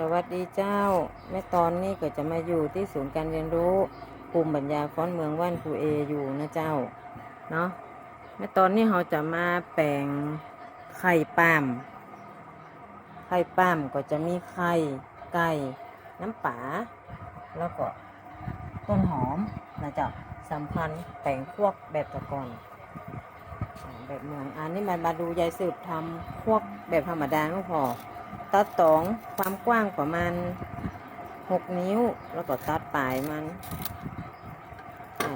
สวัสดีเจ้า แม่ตอนนี้ก็จะมาอยู่ที่ศูนย์การเรียนรู้ภูมิปัญญาฟ้อนเมืองว่านภูเออยู่นะเจ้า เนาะแม่ตอนนี้เราจะมาแปลงไข่ป้ามไข่ป้ามก็จะมีไข่ไก่น้ำป่าแล้วก็ต้นหอมนะเจ้าสำคัญแปลงพวกแบบตะกอนแบบเมืองอันนี้มันมาดูยายสืบทำพวกแบบธรรมดาก็พอ ตัดตองความกว้างประมาณหกนิ้ว แล้วก็ตัดปลายมัน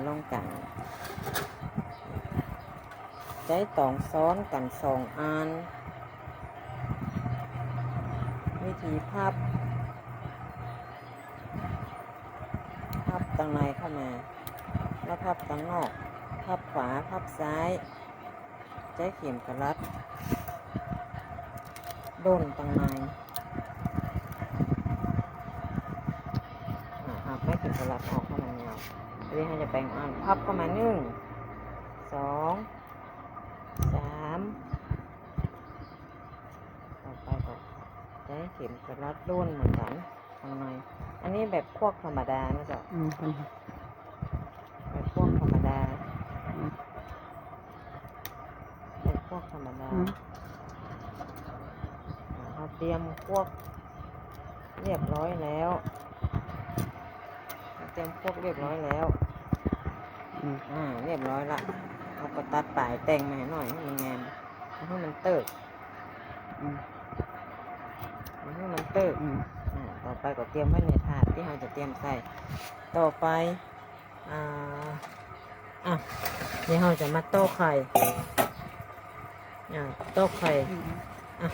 ลองกันใช้ตองซ้อนกันสองอัน วิธีพับ พับตังในเข้ามา แล้วพับตังนอก พับขวา พับซ้าย ใช้เข็มกระลัด ด้นตังในอ่าหักไม่ถึงกระลัดออกเข้ามาเงาอันนี้เราจะแบ่งอันพับเข้ามาหนึ่งสองสามต่อไปก็ใช้เข็มกระลัดด้นเหมือนกันทางในอันนี้แบบพวกธรรมดานะจ๊ะอืมคนแบบพวกธรรมดาแบบพวกธรรมดาอืมอ่า เราเตรียมพวกเรียบร้อยแล้วเราเตรียมพวกเรียบร้อยแล้วอืมอ่าเรียบร้อยละเราก็ตัดปลายแต่งมาให้หน่อยให้มันงามให้มันเติกอืมให้มันเติกอืมอ่าต่อไปก็เตรียมไว้ในถาดที่เราจะเตรียมใส่ต่อไปอ่าอะเดี๋ยวเราจะมาโต้ไข่อ่าโต้ไข่อืมอะ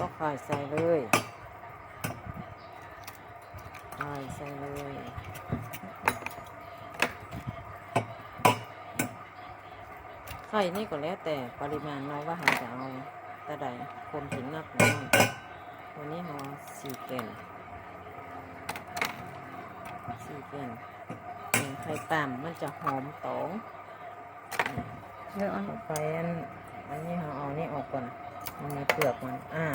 ก็ไข่ใส่เลยไข่ใส่เลยไข่นี่ก็แล้วแต่ปริมาณเราว่าเราจะเอาตะใดคนถึงนักหรือน้อยวันนี้เราสี่แก่นสี่แก่นเป็นไข่ต่ำมันจะหอมตองเยอะอันต่อไปอันอันนี้เราเอานี่ออกก่อน มันมีเปลือกมัน อ่า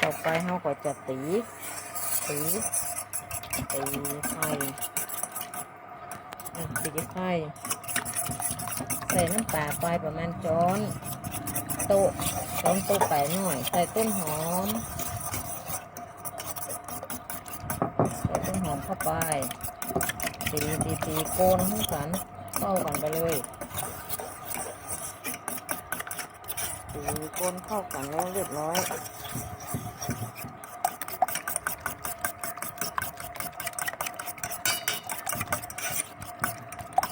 ต่อไปเราก็จะตี ตี ตีไข่อะตีไข่ใส่น้ำปลาไปประมาณช้อนโต๊ะช้อนโต๊ะไปหน่อย ใส่ต้นหอม ใส่ต้นหอมเข้าไปตีตีตีโกนให้กันเข้ากันไปเลย ตีโกนเข้ากันแล้วเรียบร้อย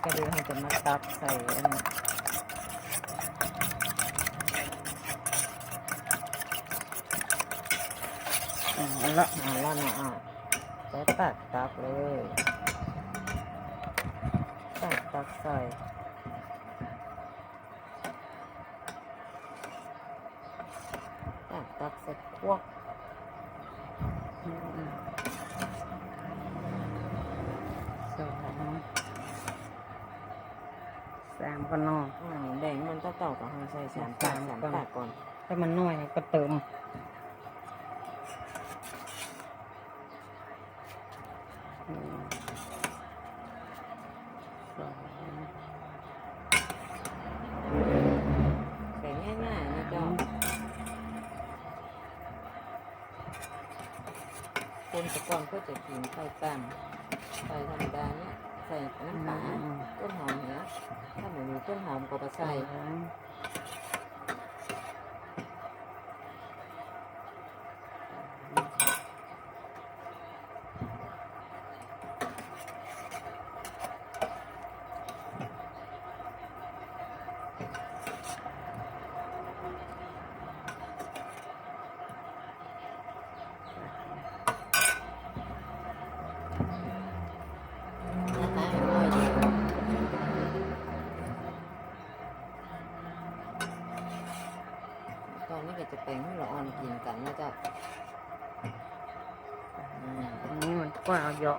ก็เดี๋ยวเราจะมาตักใส่อันนี้เอาละเอาละนะอะแล้วตักตักเลยตักตักใส่ ตักตักใส่พวกอืมอืมสองสามก็นอกอ่าแบ่งมันเต่าๆกับห้าใส่สามตักสามตักก่อน ถ้ามันน้อยก็เติมอืมสอง แบ่งง่ายๆนะเจ้าคน แตะกอนก็จะกินไข่ตามไข่ธรรมดาเนี่ยใส่น้ำปลาอืมต้นหอมเนี้ยถ้าหมูมีต้นหอมก็ไปใส่ กว่าเยาะ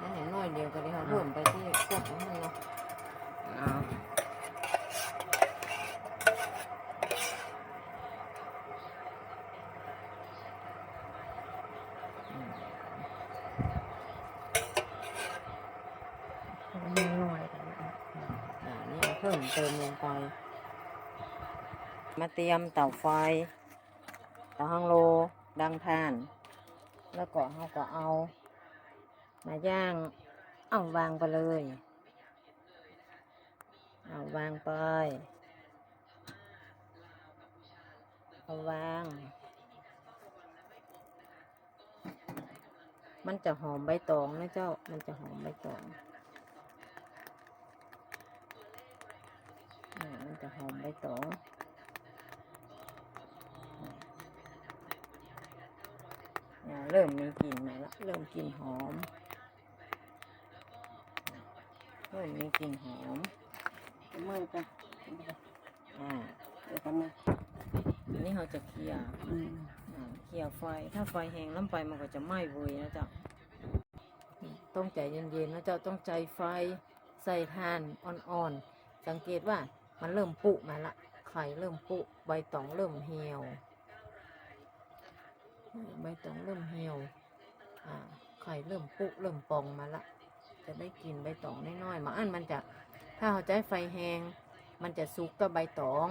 นั่นเห็นหน่อยเดียวกันเลยค่ะรวมไปที่พวกนี้เนาะเพิ่มเติมลงไป มาเตรียมเตาไฟเตาฮังโลดังแผ่น แล้วก็เราก็เอา มาย่าง เอาวางไปเลย เอาวางไป เอาวาง มันจะหอมใบตองนะเจ้า มันจะหอมใบตองมันจะหอมใบตอง เริ่มมีกลิ่นมาแล้วเริ่มกลิ่นหอม เริ่มมีกลิ่นหอมมือกันอ่าเดี๋ยวกันนะอันนี้เราจะเคลียร์อืมอ่าเคลียร์ไฟ ถ้าไฟแห้งล้ำไปมันก็จะไหม้เวยนะเจ้าต้องใจเย็นๆนะเจ้าต้องใจไฟใส่ทานอ่อนๆ สังเกตว่ามันเริ่มปุมาละ ไข่เริ่มปุ ใบตองเริ่มเหี่ยว ใบตองเริ่มเหี่ยวไข่เริ่มปุเริ่มปองมาละ จะได้กินใบตองน้อยๆมาอันมันจะถ้าเราใจไฟแห้งมันจะสุกกับใบตอง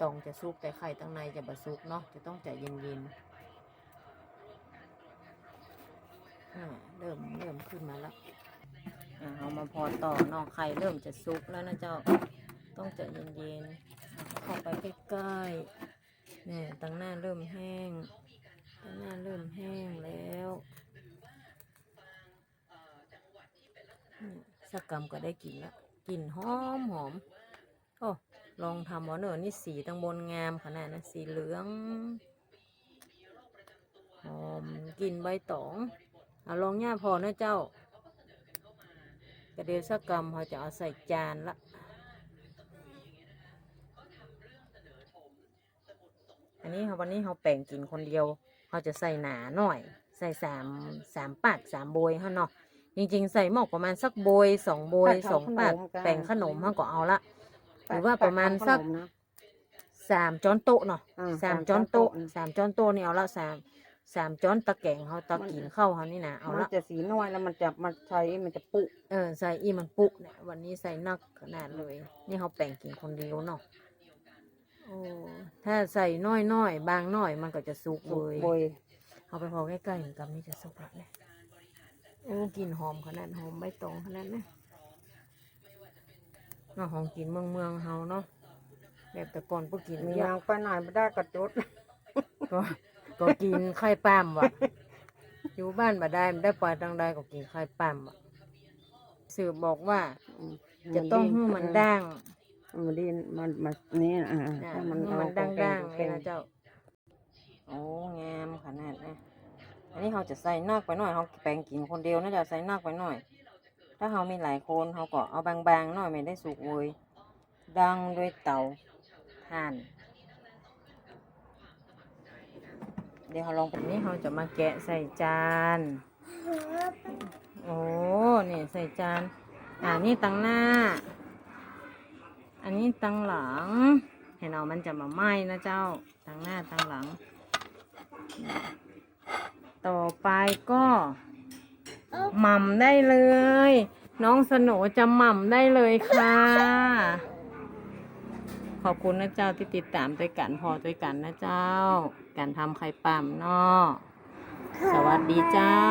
ตองจะสุกแต่ไข่ตั้งในจะบะสุกเนาะจะต้องใจเย็นๆเริ่มเริ่มขึ้นมาแล้วเอามาพอต่อเนาะไข่เริ่มจะสุกแล้วนะเจ้าต้องใจเย็นๆเข้าไปใกล้ๆเนี่ยตั้งหน้าเริ่มแห้ง ตั้งหน้าเริ่มแห้งแล้วสักกรรมก็ได้กลิ่นล้วกลิ่นหอมหอมโอ้ลองทำวอเนอร์นี่สีตังบนงามขนาดนะสีเหลืองหอมกลิ่นใบตองเอาลองย่าพอนะเจ้ากระเดียวสักกรรมเขาจะเอาใส่จานละอันนี้เขาวันนี้เขาแป่งกินคนเดียว เขาจะใส่หนาหน่อย ใส่สามสามปากสามโบยเขาเนาะจริงๆ ใส่หมอกประมาณสักโบยสองโบยสองปากแป่งขนมเขาก็เอาละหรือว่าประมาณสักขนนะสามจ้อนโต๊ะเนาะอ่าสามสามจ้อนโต๊ะช้อนโต๊ะสามจ้อนโต๊ะนี่เอาละสามสามจ้อนตะแกรงเขาตะกินข้าวเขานี่นะเอามันละจะสีน้อยแล้วมันจะมันใช้มันจะปุเออใส่อีมันปุกเนี่ยวันนี้ใส่นักขนาดเลย นี่เขาแป่งกินคนเดียวเนาะ โอ้ถ้าใส่น้อยน้อยๆบางน้อยมันก็จะสุกเลยโบยเอาไปพอใกล้ๆเหมือนกันนี่จะสุกแล้วเนี่ยโอ้กลินหอมขนาดหอมใบตองขนาดนะเนาะหอมกินเมืองเมืองๆเฮาเนาะแบบแต่ก่อนพวกกินมีเยอะนางไปไหนไม่ได้กระจุดก็ก็กินไข่ปลามว่ะอยู่บ้านบ่ได้ไม่ได้ปล่อยตังใดก็กินไข่ปลามว่ะสืบบอกว่า จะต้องให้มันด่าง มันดีมันมันนี่อ่าอะถ้าให้มันมันด่างด่างๆเป็เลยนนะเจ้า โอ้งามขนาดนะอันนี้เขาจะใส่นอกไปหน่อยเขาแปลงกินคนเดียวนะจะใส่นอกไปหน่อย ถ้าเขามีหลายคนเขาก็เอาบางๆหน่อยไม่ได้สุกเวยดังด้วยเตาถ่าน เดี๋ยวเราลองแบบนี้เราจะมาแกะใส่จาน โอ้นี่ใส่จาน อ่านี่ตังหน้า อันนี้ตังหลังเห็นเอามันจะมาไหม้นะเจ้าตังหน้าตังหลัง ต่อไปก็หม่ำได้เลย น้องสโหนจะหม่ำได้เลยค่ะ ขอบคุณนะเจ้าที่ติดตามด้วยกันพอด้วยกันนะเจ้า การทำไข่ปั่มเนาะสวัสดีเจ้า